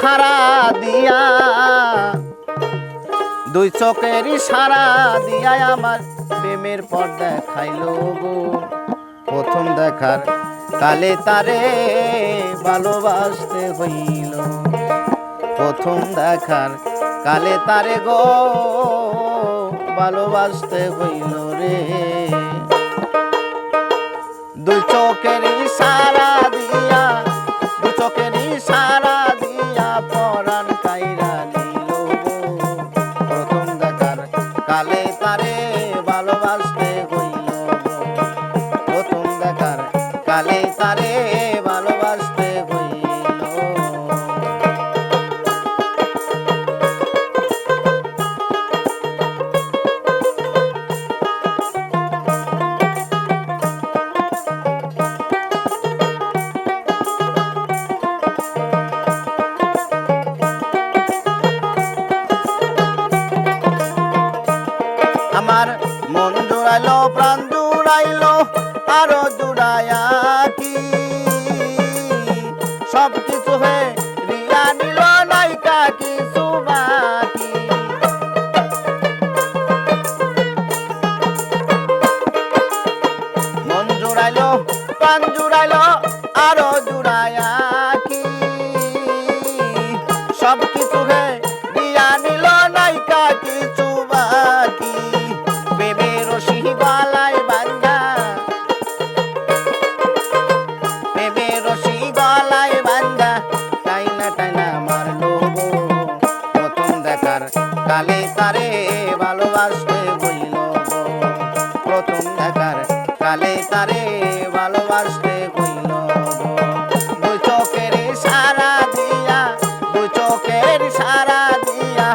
সারা দিয়া। দুই চোখের সারা দিয়া আমার প্রেমের পর দেখাইলো গো। প্রথম দেখার কালে তারে ভালোবাসতে হইল। প্রথম দেখার কালে তারে গো ভালোবাসতে হইল রে। দুই চোখের সারা দিয়া আমার মন জুড়াইলো, প্রাণ জুড়াইলো, আরও জুড়াইয়া কি? সব কিছু হয়ে রিয়া নিল নাইকা আরও কি? সব ভালোবাসতে হইল। দুই চোখের সারা দিয়া দুই চোখের সারা দিয়া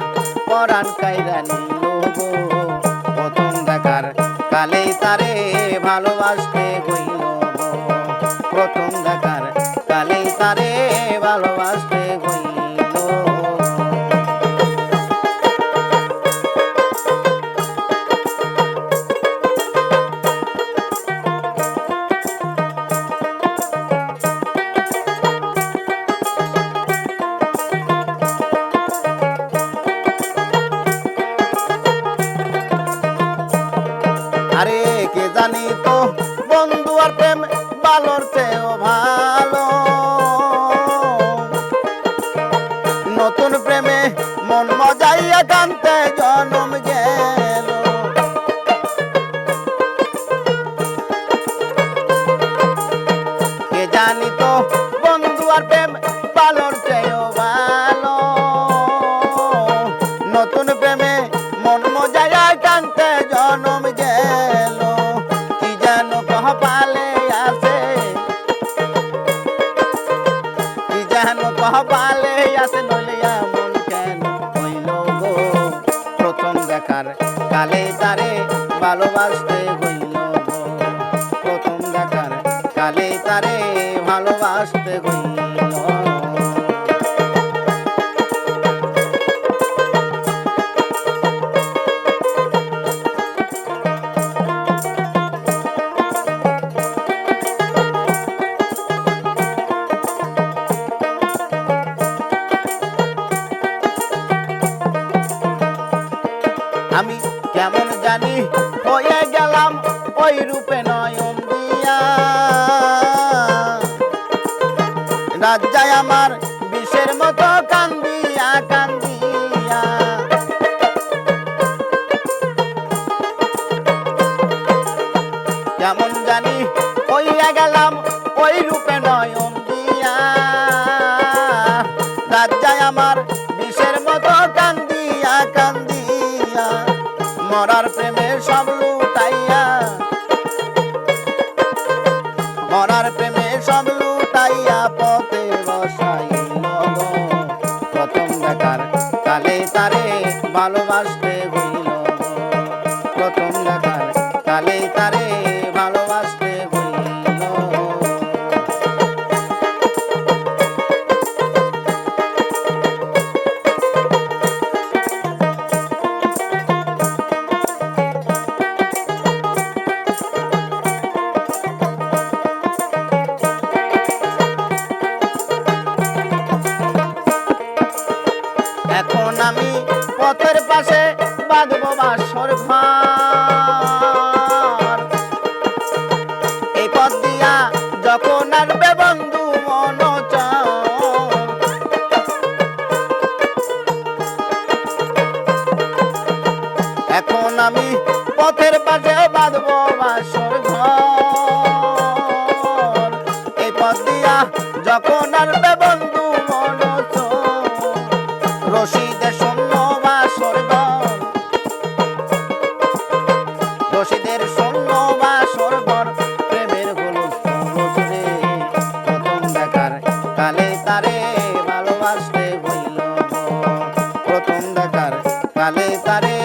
পরাণ কাইরা নিল প্রথম দেখার কালে তারে ভালোবাসতে হইল প্রথম দেখার কালে তারে ভালোবাসতে প্রেমে মন মজাইয়া কান্তে জনম গেল। কে জানি তো বন্ধু আর প্রেম ভালোর চেয়েও ভালো। নতুন প্রেমে মন মজায়া কান্তে জনম গেল। কি যেন কহ পালে আসে কি যেন কহ পালে আসে নলিয়া কালে তারে ভালোবাসতে হইল প্রথম দেখার কালে তারে ভালোবাসতে হইল কেমন জানি হয়ে গেলাম ওই রূপে নয়ন দিয়া। রাজ্জায় আমার বিষের মতো কান্দিয়া কান্দিয়া। কেমন জানি হইয়া গেলাম ওই রূপে নয়ন দিয়া। রাজ্জায় আমার বিষের মতো কান্দিয়া কান্দিয়া। মরার প্রেমে সব লুটাইয়া মরার প্রেমে সব লুটাইয়া পথে বসাই। প্রথম দেখার কালে তারে ভালোবাসতে এখন আমি পথের পাশে বাঁধব বাসর ঘর। এই পথ দিয়া যখন আসবে বন্ধু মন রশিদে শূন্য বাসর রশিদের শূন্য বাসর ঘর, প্রেমের হলো প্রথম দেখার কালে তারে ভালোবাসতে হইল প্রথম দেখার কালে তারে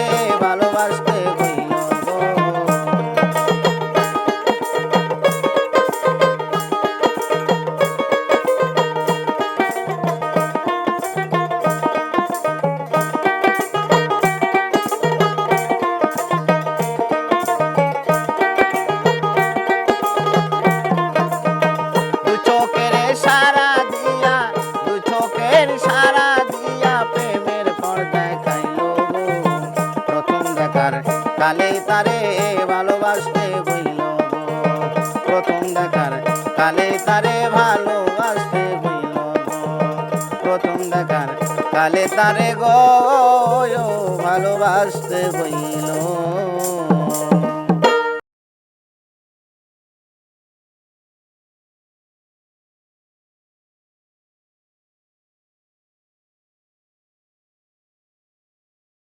তারে ভালোবাসতে হইল। প্রথম দেখার কালে তারে ভালোবাসতে হইল। প্রথম দেখার কালে তারে গো ভালোবাসতে হইল